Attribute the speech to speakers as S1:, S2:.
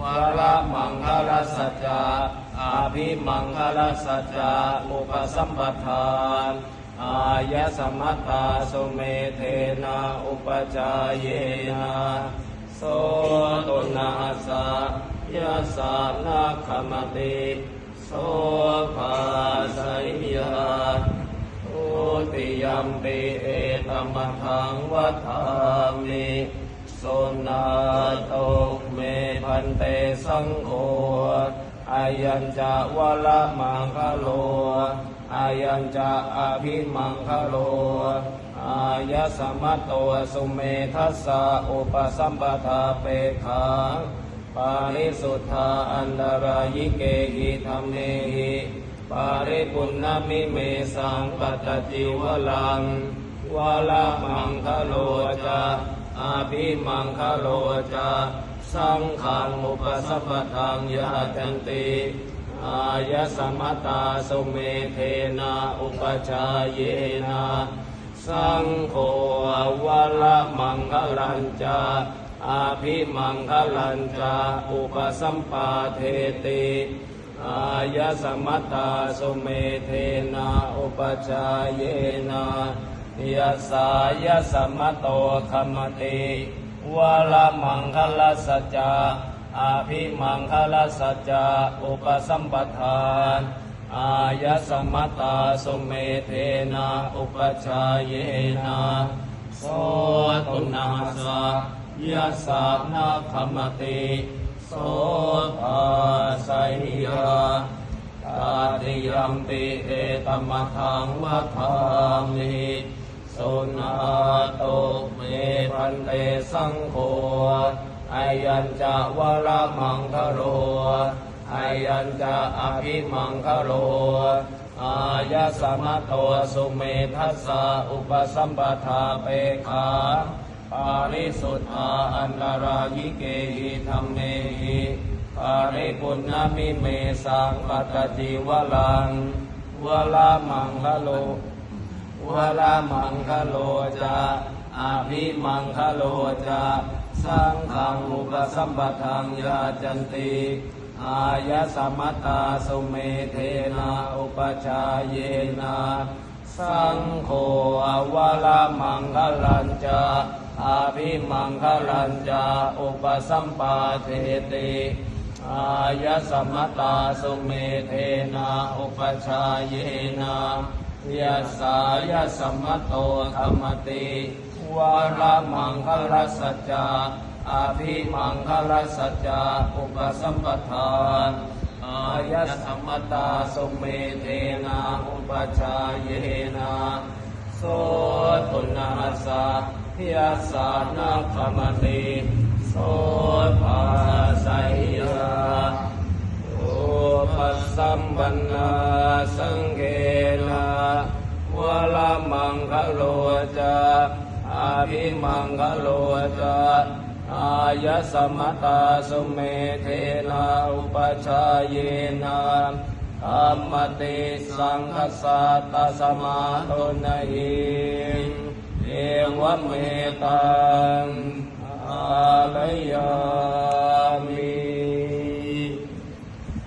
S1: วรมังคลสัจจาอาภิมังคลสัจจาอุปสัมปทานอายะสมัตตาสุเมเทนะอุปจายเยนะโสตุนาสะยะสานาคมติโสภาสัยยาทุติยัมปิเอตมะทังวัฏามิสุนาโต นเตสังโฆอายัญจะวะละมังคโลอายัญจะอภิมังคโลอายะสมัตโตสุเมทัสสะอุปสัมปทาเปขาปาริสุทธาอันตรายิเกหิธรรมเมหิปาริปุณณมิเมสังปัตติวลังวาลามังคโลจะอาภิมังคโลจะ สังขังอุปสัพพทังยะจันติอายะสมตตาสุเมเทนะอุปชายเยนะสังโฆวาลามังคลัญจาอาภิมังคลัญจาอุปสัมปาเทติอายะสมัตตาสุเมเทนะอุปชายเยนะยัสายะสมัตโตคมติ วาลามังคลสัจจาอาภิมังคลสัจจาอุปสัมปทาน อายะสมัตตาสุเมเทนะอุปชาเยนะโสตุนาสะยัสานาคมติโสภาสัยยาตาติยัมปิเอตมะทังวัฏามิสุนา นเตสังโฆอายัญจะวรมังคโรอายัญจะอภิมังคโรอายะสมะโตสุเมทัสสะอุปสัมปทาเปขาปาริสุทธาอันตรายิเกหิธรรมเมหิปาริปุณณมิเมสังปัตติวลังวลามังคโลวลามังคโลจะ อาภิมังคโลจะสังฆังอุปสัมปทังยาจันติอายะสมัตตาสุเมเทนะอุปชายเยนะสังโฆอวาลามังคลัญจาอาภิมังคลัญจาอุปสัมปาเทติอายะสมตตาสุเมเทนะอุปชายเยนะ ยัสายะสมตโตธรรมติวาลามังคลสัจจาอาภิมังคลสัจจาอุปสัมปทานอายะสัมมตาสุเมเทนะอุปชายเยนะโสตุนาสะยัสานาคมติโสภาสัยยาอุปสัมปันนาสังเก มังคโลจะอาภิมังคโลจะอายะสมตาสุเมเทนะอุปชายเยนะธรรมติสังคสัตตสมาโตนหิเอวเมตังอาลยา